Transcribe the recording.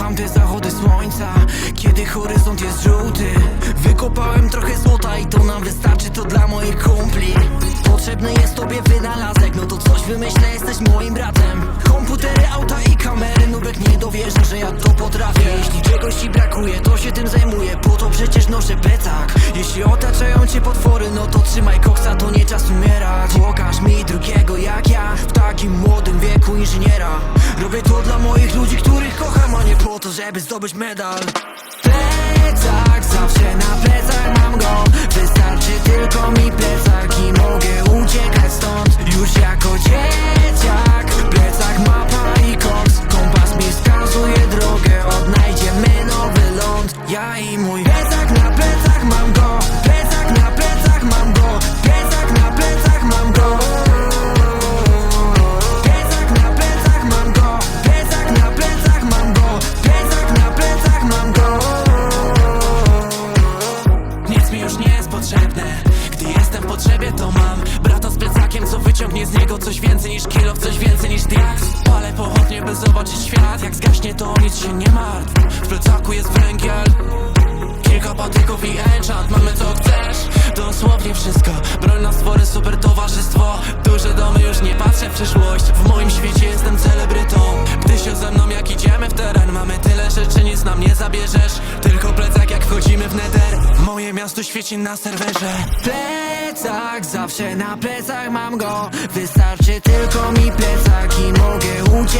tamte zachody słońca Kiedy horyzont jest żółty. Wykopałem trochę złota i to nam wystarczy To dla moich kumpli. Potrzebny jest tobie wynalazek No to coś wymyślę, jesteś moim bratem. Komputery, auta i kamery Nubek nie dowierza, że ja to potrafię. Jeśli czegoś ci brakuje, to się tym zajmuję Po to przecież noszę plecak. Jeśli otaczają cię potwory No to trzymaj koksa, to nie czas umierać. Pokaż mi drugiego jak ja W takim młodym wieku inżyniera żeby zdobyć medal. Plecak, zawsze na plecach mam go. Wystarczy tylko mi plecak i mogę uciekać stąd. Już jako dzieciak Plecak, mapa i koks Kompas mi wskazuje drogę Odnajdziemy nowy ląd. Ja i mój plecak to mam. Brata z plecakiem co wyciągnie z niego coś więcej niż kilo Coś więcej niż diaks Palę pochodnie by zobaczyć świat. Jak zgaśnie to nic się nie martw. W plecaku jest węgiel. Kilka patyków i enchant Mamy co chcesz. Dosłownie wszystko. Broń na stwory, super towarzystwo. Duże domy, już nie patrzę w przyszłość. W moim świecie jestem celebrytą. Gdy się ze mną jak idziemy w teren Mamy tyle rzeczy, nic nam nie zabierzesz miasto świeci na serwerze. Plecak, zawsze na plecach mam go. Wystarczy tylko mi plecak i mogę uciekać